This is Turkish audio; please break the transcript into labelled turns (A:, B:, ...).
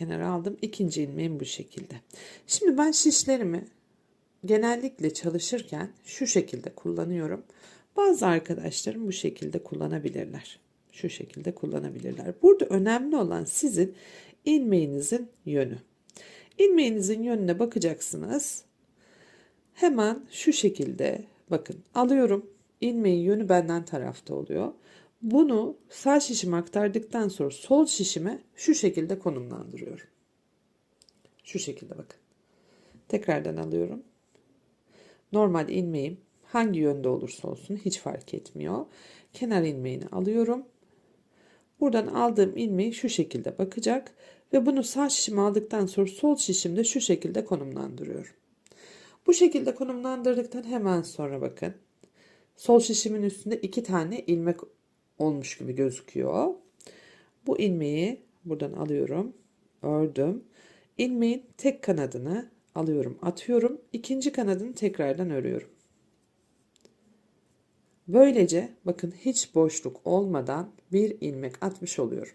A: kenara aldım. İkinci ilmeğim bu şekilde. Şimdi ben şişlerimi genellikle çalışırken şu şekilde kullanıyorum. Bazı arkadaşlarım bu şekilde kullanabilirler. Şu şekilde kullanabilirler. Burada önemli olan sizin ilmeğinizin yönü. İlmeğinizin yönüne bakacaksınız. Hemen şu şekilde bakın alıyorum. İlmeğin yönü benden tarafta oluyor. Bunu sağ şişime aktardıktan sonra sol şişime şu şekilde konumlandırıyorum. Şu şekilde bakın. Tekrardan alıyorum. Normal ilmeğim hangi yönde olursa olsun hiç fark etmiyor. Kenar ilmeğini alıyorum. Buradan aldığım ilmeği şu şekilde bakacak ve bunu sağ şişime aldıktan sonra sol şişimde şu şekilde konumlandırıyorum. Bu şekilde konumlandırdıktan hemen sonra bakın. Sol şişimin üstünde iki tane ilmek olmuş gibi gözüküyor. Bu ilmeği buradan alıyorum. Ördüm. İlmeğin tek kanadını alıyorum, atıyorum. İkinci kanadını tekrardan örüyorum. Böylece bakın hiç boşluk olmadan bir ilmek atmış oluyorum.